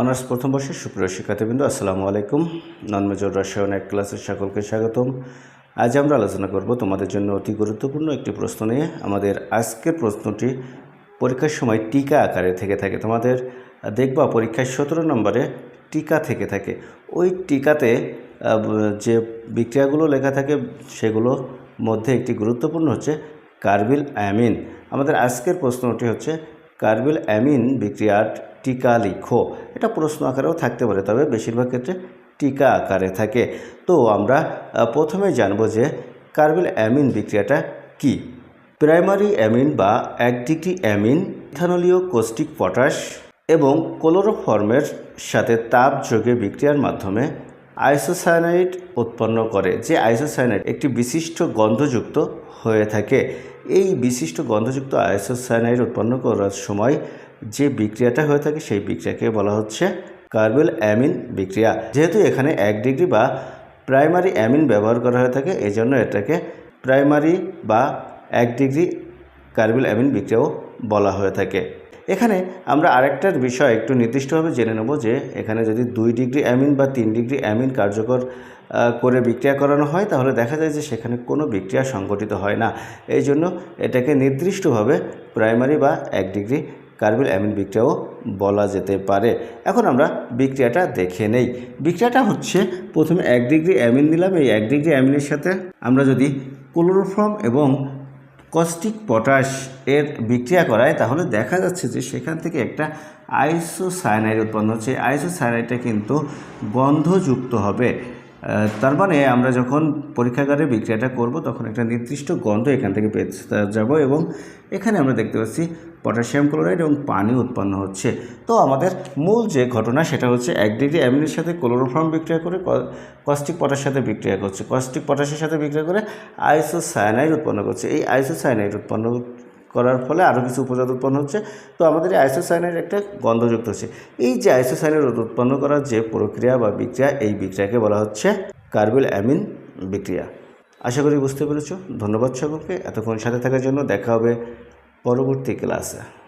Honours প্রথম বর্ষের সুপ্রিয় শিক্ষার্থীবৃন্দ, আসসালামু আলাইকুম। নন মেজর রসায়ন এক ক্লাসের সকলকে স্বাগতম। আজ আমরা আলোচনা করব তোমাদের জন্য অতি গুরুত্বপূর্ণ একটি প্রশ্ন নিয়ে। আমাদের আজকের প্রশ্নটি পরীক্ষার সময় টিকা আকারে থেকে থাকে। তোমাদের দেখবা পরীক্ষায় সতেরো নম্বরে টিকা থেকে থাকে। ওই টিকাতে যে বিক্রিয়াগুলো লেখা থাকে, সেগুলো মধ্যে একটি গুরুত্বপূর্ণ হচ্ছে কার্বিল অ্যামিন আমাদের আজকের প্রশ্নটি হচ্ছে কার্বিল অ্যামিন বিক্রিয়ার টিকা লিখো। এটা প্রশ্ন আকারেও থাকতে পারে, তবে বেশিরভাগ ক্ষেত্রে টিকা আকারে থাকে। তো আমরা প্রথমে জানব যে কার্বিল অ্যামিন বিক্রিয়াটা কি? প্রাইমারি অ্যামিন বা এক অ্যামিন, ইথানলীয় কোস্টিক পটাশ এবং ক্লোরোফর্মের সাথে তাপ যোগে বিক্রিয়ার মাধ্যমে আইসোসায়ানাইড উৎপন্ন করে, যে আইসোসায়ানাইড একটি বিশিষ্ট গন্ধযুক্ত হয়ে থাকে। এই বিশিষ্ট গন্ধযুক্ত আইসোসায়ানাইড উৎপন্ন করার সময় যে বিক্রিয়াটা হয়ে থাকে, সেই বিক্রিয়াকে বলা হচ্ছে কার্বেল অ্যামিন বিক্রিয়া। যেহেতু এখানে এক ডিগ্রি বা প্রাইমারি অ্যামিন ব্যবহার করা হয়ে থাকে, এজন্য এটাকে প্রাইমারি বা এক ডিগ্রি কার্বিল অ্যামিন বিক্রিয়াও বলা হয়ে থাকে। এখানে আমরা আরেকটার বিষয় একটু নির্দিষ্টভাবে জেনে নেব যে এখানে যদি দুই ডিগ্রি অ্যামিন বা তিন ডিগ্রি অ্যামিন কার্যকর করে বিক্রিয়া করানো হয়, তাহলে দেখা যায় যে সেখানে কোনো বিক্রিয়া সংগঠিত হয় না। এই জন্য এটাকে নির্দিষ্টভাবে প্রাইমারি বা এক ডিগ্রি কার্বিল অ্যামিন বিক্রিয়াও বলা যেতে পারে। এখন আমরা বিক্রিয়াটা দেখে নেই। বিক্রিয়াটা হচ্ছে, প্রথমে এক ডিগ্রি অ্যামিন নিলাম। এই এক ডিগ্রি অ্যামিনের সাথে আমরা যদি ক্লোরোফর্ম এবং কস্টিক পটাশ এর বিক্রিয়া করায়, তাহলে দেখা যাচ্ছে যে সেখান থেকে একটা আইসোসায়ানাইড উৎপন্ন হচ্ছে। আইসোসায়ানাইডটা কিন্তু গন্ধযুক্ত হবে। তার মানে আমরা যখন পরীক্ষাগারে বিক্রিয়াটা করব, তখন একটা নির্দিষ্ট গন্ধ এখান থেকে পেয়ে যাব এবং এখানে আমরা দেখতে পাচ্ছি পটাশিয়াম ক্লোরাইড এবং পানি উৎপন্ন হচ্ছে। তো আমাদের মূল যে ঘটনা সেটা হচ্ছে এক ডিগ্রি অ্যামিনের সাথে ক্লোরোফর্ম বিক্রিয়া করে কস্টিক পটাশের সাথে বিক্রিয়া করছে। কস্টিক পটাশের সাথে বিক্রিয়া করে আইসোসায়ানাইড উৎপন্ন করছে। এই আইসোসায়ানাইড উৎপন্ন করার ফলে আরও কিছু উপজাত উৎপন্ন হচ্ছে। তো আমাদের আইসোসাইনের একটা গন্ধযুক্ত হচ্ছে। এই যে আইসোসায়ানাইড উৎপন্ন করার যে প্রক্রিয়া বা বিক্রিয়া, এই বিক্রিয়াকে বলা হচ্ছে কার্বিল অ্যামিন বিক্রিয়া। আশা করি বুঝতে পেরেছ। ধন্যবাদ সকলকে এতক্ষণ সাথে থাকার জন্য দেখা হবে পরবর্তী ক্লাসে।